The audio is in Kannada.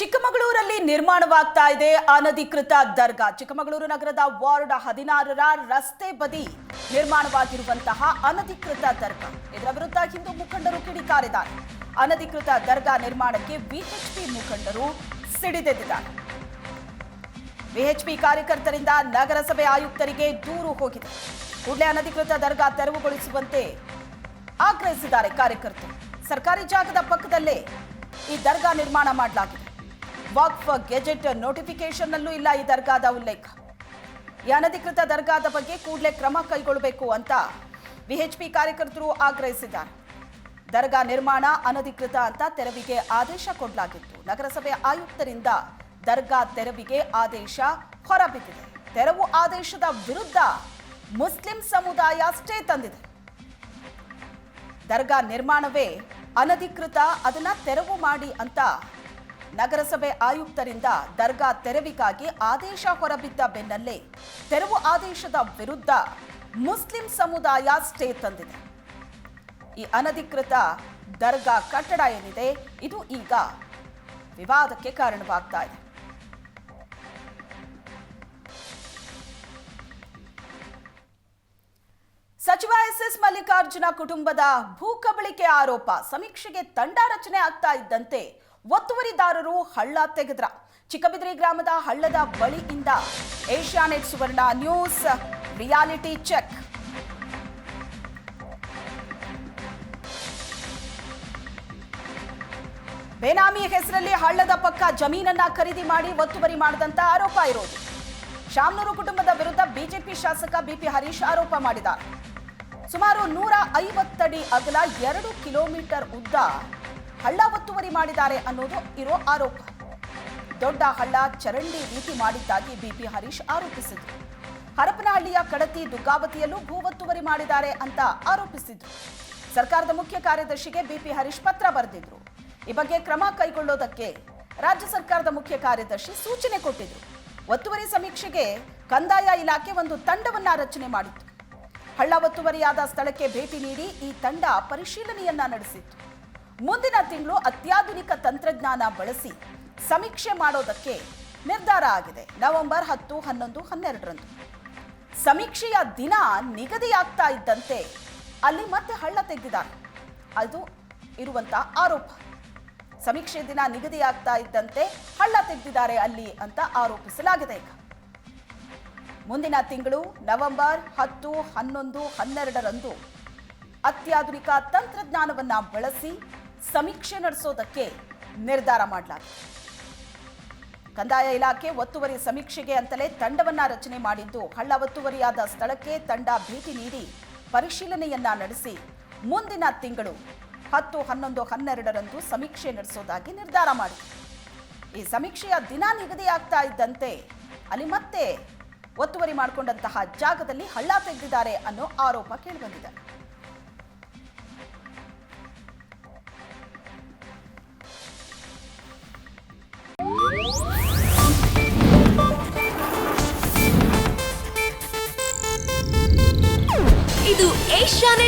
ಚಿಕ್ಕಮಗಳೂರಲ್ಲಿ ನಿರ್ಮಾಣವಾಗ್ತಾ ಇದೆ ಅನಧಿಕೃತ ದರ್ಗಾ. ಚಿಕ್ಕಮಗಳೂರು ನಗರದ ವಾರ್ಡ್ ಹದಿನಾರರ ರಸ್ತೆ ಬದಿ ನಿರ್ಮಾಣವಾಗಿರುವಂತಹ ಅನಧಿಕೃತ ದರ್ಗಾ. ಇದರ ವಿರುದ್ಧ ಹಿಂದೂ ಮುಖಂಡರು ಕಿಡಿಕಾರಿದ್ದಾರೆ. ಅನಧಿಕೃತ ದರ್ಗಾ ನಿರ್ಮಾಣಕ್ಕೆ ಬಿಎಚ್ಪಿ ಮುಖಂಡರು ಸಿಡಿದೆದ್ದಿದ್ದಾರೆ. ವಿಎಚ್ಪಿ ಕಾರ್ಯಕರ್ತರಿಂದ ನಗರಸಭೆ ಆಯುಕ್ತರಿಗೆ ದೂರು ಹೋಗಿದೆ. ಕೂಡಲೇ ಅನಧಿಕೃತ ದರ್ಗಾ ತೆರವುಗೊಳಿಸುವಂತೆ ಆಗ್ರಹಿಸಿದ್ದಾರೆ ಕಾರ್ಯಕರ್ತರು. ಸರ್ಕಾರಿ ಜಾಗದ ಪಕ್ಕದಲ್ಲೇ ಈ ದರ್ಗಾ ನಿರ್ಮಾಣ ಮಾಡಲಾಗಿದೆ. ವಾಕ್ಫ್ ಗೆಜೆಟ್ ನೋಟಿಫಿಕೇಶನ್ನಲ್ಲೂ ಇಲ್ಲ ಈ ದರ್ಗಾದ ಉಲ್ಲೇಖ. ಈ ಅನಧಿಕೃತ ದರ್ಗಾದ ಬಗ್ಗೆ ಕೂಡಲೇ ಕ್ರಮ ಕೈಗೊಳ್ಳಬೇಕು ಅಂತ ವಿಎಚ್ಪಿ ಕಾರ್ಯಕರ್ತರು ಆಗ್ರಹಿಸಿದ್ದಾರೆ. ದರ್ಗಾ ನಿರ್ಮಾಣ ಅನಧಿಕೃತ ಅಂತ ತೆರವಿಗೆ ಆದೇಶ ಕೊಡಲಾಗಿತ್ತು. ನಗರಸಭೆ ಆಯುಕ್ತರಿಂದ ದರ್ಗಾ ತೆರವಿಗೆ ಆದೇಶ ಹೊರಬಿದ್ದಿದೆ. ತೆರವು ಆದೇಶದ ವಿರುದ್ಧ ಮುಸ್ಲಿಂ ಸಮುದಾಯ ಸ್ಟೇ ತಂದಿದೆ. ದರ್ಗಾ ನಿರ್ಮಾಣವೇ ಅನಧಿಕೃತ, ಅದನ್ನ ತೆರವು ಮಾಡಿ ಅಂತ ನಗರಸಭೆ ಆಯುಕ್ತರಿಂದ ದರ್ಗಾ ತೆರವಿಗಾಗಿ ಆದೇಶ ಹೊರಬಿದ್ದ ಬೆನ್ನಲ್ಲೇ ತೆರವು ಆದೇಶದ ವಿರುದ್ಧ ಮುಸ್ಲಿಂ ಸಮುದಾಯ ಸ್ಟೇ ತಂದಿದೆ. ಈ ಅನಧಿಕೃತ ದರ್ಗಾ ಕಟ್ಟಡ ಏನಿದೆ, ಇದು ಈಗ ವಿವಾದಕ್ಕೆ ಕಾರಣವಾಗ್ತಾ ಇದೆ. ಸಚಿವ ಎಸ್ ಎಸ್ ಮಲ್ಲಿಕಾರ್ಜುನ ಕುಟುಂಬದ ಭೂ ಕಬಳಿಕೆ ಆರೋಪ, ಸಮೀಕ್ಷೆಗೆ ತಂಡ ರಚನೆ ಆಗ್ತಾ ಇದ್ದಂತೆ ಒತ್ತುವರಿದಾರರು ಹಳ್ಳ ತೆಗೆದ್ರ. ಚಿಕ್ಕಬಿದ್ರಿ ಗ್ರಾಮದ ಹಳ್ಳದ ಬಳಿಯಿಂದ Asianet Suvarna news reality check. ಬೇನಾಮಿ ಹೆಸರಲ್ಲಿ ಹಳ್ಳದ ಪಕ್ಕ ಜಮೀನನ್ನ ಖರೀದಿ ಮಾಡಿ ಒತ್ತುವರಿ ಮಾಡಿದಂತ ಆರೋಪ ಇರೋದು. ಶಾಮನೂರು ಕುಟುಂಬದ ವಿರುದ್ಧ ಬಿಜೆಪಿ ಶಾಸಕ ಬಿಪಿ ಹರೀಶ್ ಆರೋಪ ಮಾಡಿದ ಸುಮಾರು ನೂರ ಐವತ್ತಡಿ ಅಗಲ ಎರಡು ಕಿಲೋಮೀಟರ್ ಉದ್ದ ಹಳ್ಳ ಒತ್ತುವರಿ ಮಾಡಿದ್ದಾರೆ ಅನ್ನೋದು ಇರೋ ಆರೋಪ. ದೊಡ್ಡ ಹಳ್ಳ ಚರಂಡಿ ರೀತಿ ಮಾಡಿದ್ದಾಗಿ ಬಿಪಿ ಹರೀಶ್ ಆರೋಪಿಸಿದ್ರು. ಹರಪನಹಳ್ಳಿಯ ಕಡತಿ ದುಗ್ಗಾವತಿಯಲ್ಲೂ ಭೂ ಒತ್ತುವರಿ ಮಾಡಿದ್ದಾರೆ ಅಂತ ಆರೋಪಿಸಿದ್ರು. ಸರ್ಕಾರದ ಮುಖ್ಯ ಕಾರ್ಯದರ್ಶಿಗೆ ಬಿಪಿ ಹರೀಶ್ ಪತ್ರ ಬರೆದಿದ್ರು. ಈ ಬಗ್ಗೆ ಕ್ರಮ ಕೈಗೊಳ್ಳೋದಕ್ಕೆ ರಾಜ್ಯ ಸರ್ಕಾರದ ಮುಖ್ಯ ಕಾರ್ಯದರ್ಶಿ ಸೂಚನೆ ಕೊಟ್ಟಿದ್ರು. ಒತ್ತುವರಿ ಸಮೀಕ್ಷೆಗೆ ಕಂದಾಯ ಇಲಾಖೆ ಒಂದು ತಂಡವನ್ನ ರಚನೆ ಮಾಡಿತ್ತು. ಹಳ್ಳ ಒತ್ತುವರಿಯಾದ ಸ್ಥಳಕ್ಕೆ ಭೇಟಿ ನೀಡಿ ಈ ತಂಡ ಪರಿಶೀಲನೆಯನ್ನ ನಡೆಸಿತ್ತು. ಮುಂದಿನ ತಿಂಗಳು ಅತ್ಯಾಧುನಿಕ ತಂತ್ರಜ್ಞಾನ ಬಳಸಿ ಸಮೀಕ್ಷೆ ಮಾಡೋದಕ್ಕೆ ನಿರ್ಧಾರ ಆಗಿದೆ. ನವೆಂಬರ್ ಹತ್ತು, ಹನ್ನೊಂದು, ಹನ್ನೆರಡರಂದು. ಸಮೀಕ್ಷೆಯ ದಿನ ನಿಗದಿಯಾಗ್ತಾ ಇದ್ದಂತೆ ಅಲ್ಲಿ ಮತ್ತೆ ಹಳ್ಳ ತೆಗೆದಿದ್ದಾರೆ. ಅದು ಇರುವಂಥ ಆರೋಪ. ಸಮೀಕ್ಷೆ ದಿನ ನಿಗದಿಯಾಗ್ತಾ ಇದ್ದಂತೆ ಹಳ್ಳ ತೆಗೆದಿದ್ದಾರೆ ಅಲ್ಲಿ ಅಂತ ಆರೋಪಿಸಲಾಗಿದೆ ಈಗ. ಮುಂದಿನ ತಿಂಗಳು ನವೆಂಬರ್ ಹತ್ತು, ಹನ್ನೊಂದು, ಹನ್ನೆರಡರಂದು ಅತ್ಯಾಧುನಿಕ ತಂತ್ರಜ್ಞಾನವನ್ನು ಬಳಸಿ ಸಮೀಕ್ಷೆ ನಡೆಸೋದಕ್ಕೆ ನಿರ್ಧಾರ ಮಾಡಲಾಗಿದೆ ಕಂದಾಯ ಇಲಾಖೆ ಒತ್ತುವರಿ ಸಮೀಕ್ಷೆಗೆ ಅಂತಲೇ ತಂಡವನ್ನ ರಚನೆ ಮಾಡಿದ್ದು, ಹಳ್ಳ ಒತ್ತುವರಿಯಾದ ಸ್ಥಳಕ್ಕೆ ತಂಡ ಭೇಟಿ ನೀಡಿ ಪರಿಶೀಲನೆಯನ್ನ ನಡೆಸಿ ಮುಂದಿನ ತಿಂಗಳು ಹತ್ತು, ಹನ್ನೊಂದು, ಹನ್ನೆರಡರಂದು ಸಮೀಕ್ಷೆ ನಡೆಸೋದಾಗಿ ನಿರ್ಧಾರ ಮಾಡಿದೆ ಈ ಸಮೀಕ್ಷೆಯ ದಿನ ನಿಗದಿಯಾಗ್ತಾ ಇದ್ದಂತೆ ಅಲ್ಲಿ ಮತ್ತೆ ಒತ್ತುವರಿ ಮಾಡಿಕೊಂಡಂತಹ ಜಾಗದಲ್ಲಿ ಹಳ್ಳ ತೆಗೆದಿದ್ದಾರೆ ಅನ್ನೋ ಆರೋಪ ಕೇಳಿಬಂದಿದೆ